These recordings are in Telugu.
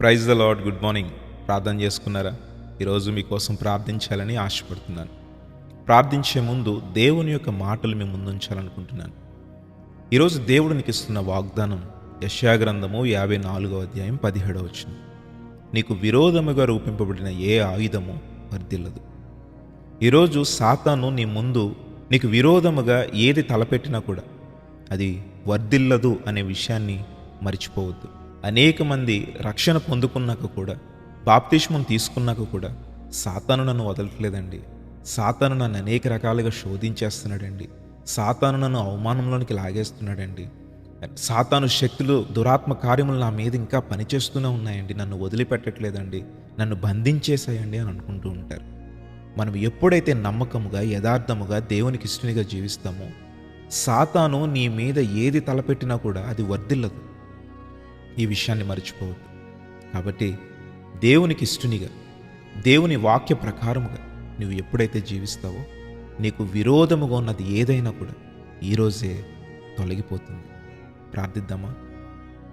Praise the lord good morning. ప్రార్థన చేసుకున్నారా? ఈరోజు మీకోసం ప్రార్థించాలని ఆశపడుతున్నాను. ప్రార్థించే ముందు దేవుని యొక్క మాటలు మీ ముందుంచాలనుకుంటున్నాను. ఈరోజు దేవుడు నీకు ఇస్తున్న వాగ్దానం యశాగ్రంథము యాభై నాలుగో అధ్యాయం పదిహేడవ వచ్చిన నీకు విరోధముగా రూపింపబడిన ఏ ఆయుధము వర్ధిల్లదు. ఈరోజు సాతాను నీ ముందు నీకు విరోధముగా ఏది తలపెట్టినా కూడా అది వర్ధిల్లదు అనే విషయాన్ని మర్చిపోవద్దు. అనేక మంది రక్షణ పొందుకున్నాక కూడా బాప్తిష్మం తీసుకున్నాక కూడా సాతాను నన్ను వదలట్లేదండి. సాతాను నన్ను అనేక రకాలుగా శోధించేస్తున్నాడండి. సాతాను నన్ను అవమానంలోనికి లాగేస్తున్నాడండి. సాతాను శక్తులు దురాత్మ కార్యములు నా మీద ఇంకా పనిచేస్తూనే ఉన్నాయండి. నన్ను వదిలిపెట్టట్లేదండి. నన్ను బంధించేసాయండి అని అనుకుంటూ ఉంటారు. మనం ఎప్పుడైతే నమ్మకముగా యథార్థముగా దేవునికి ఇష్టనిగా జీవిస్తామో సాతాను నీ మీద ఏది తలపెట్టినా కూడా అది వర్ధిల్లదు. ఈ విషయాన్ని మర్చిపోవద్దు. కాబట్టి దేవునికి ఇష్టునిగా దేవుని వాక్య ప్రకారముగా నువ్వు ఎప్పుడైతే జీవిస్తావో నీకు విరోధముగా ఉన్నది ఏదైనా కూడా ఈరోజే తొలగిపోతుంది. ప్రార్థిద్దామా?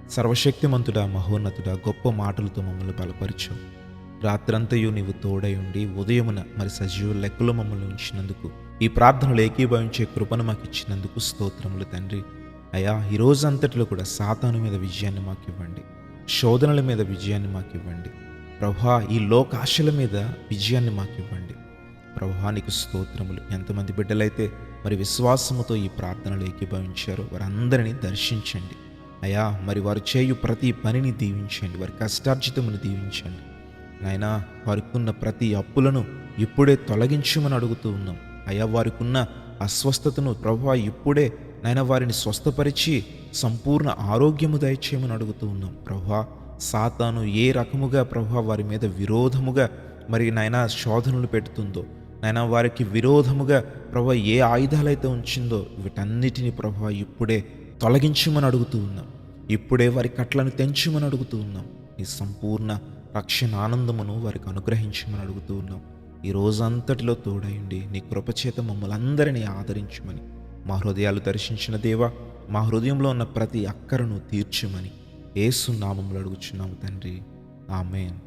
సర్వశక్తిమంతుడా మహోన్నతుడా గొప్ప మాటలతో మమ్మల్ని బలపరిచావు. రాత్రంతయు నీవు తోడై ఉండి ఉదయమున మరి సజీవ లెక్కలు మమ్మల్ని ఉంచినందుకు ఈ ప్రార్థనలు ఏకీభవించే కృపను మాకు ఇచ్చినందుకు స్తోత్రములు తండ్రి. అయా ఈ రోజంతటిలో కూడా సాతాను మీద విజయాన్ని మాకు ఇవ్వండి. శోధనల మీద విజయాన్ని మాకు ఇవ్వండి. ప్రభా ఈ లోకాశల మీద విజయాన్ని మాకు ఇవ్వండి. ప్రభానికి స్తోత్రములు. ఎంతమంది బిడ్డలైతే మరి విశ్వాసముతో ఈ ప్రార్థనలు ఏకీభవించారో వారందరినీ దర్శించండి. అయా మరి వారు చేయు ప్రతి పనిని దీవించండి. వారి కష్టార్జితమును దీవించండి. నాయనా వారికున్న ప్రతి అప్పులను ఇప్పుడే తొలగించమని అడుగుతూ ఉన్నాం. అయా వారికున్న అస్వస్థతను ప్రభా ఇప్పుడే నాయన వారిని స్వస్థపరిచి సంపూర్ణ ఆరోగ్యము దయచేయమని అడుగుతూ ఉన్నాం. ప్రభా సాతాను ఏ రకముగా ప్రభా వారి మీద విరోధముగా మరి నాయన శోధనలు పెడుతుందో నాయన వారికి విరోధముగా ప్రభా ఏ ఆయుధాలైతే ఉంచిందో వీటన్నిటిని ప్రభా ఇప్పుడే తొలగించమని అడుగుతూ ఉన్నాం. ఇప్పుడే వారి కట్లను తెంచమని అడుగుతూ ఉన్నాం. ఈ సంపూర్ణ రక్షణ ఆనందమును వారికి అనుగ్రహించమని అడుగుతూ ఉన్నాం. ఈ రోజంతటిలో తోడయండి నీ కృపచేత మమ్మల్ని అందరినీ ఆదరించమని మా హృదయాలు దర్శించిన దేవ మా హృదయంలో ఉన్న ప్రతి అక్కరను తీర్చమని ఏసు నామములు అడుగుచున్నాము తండ్రి. ఆమెన్.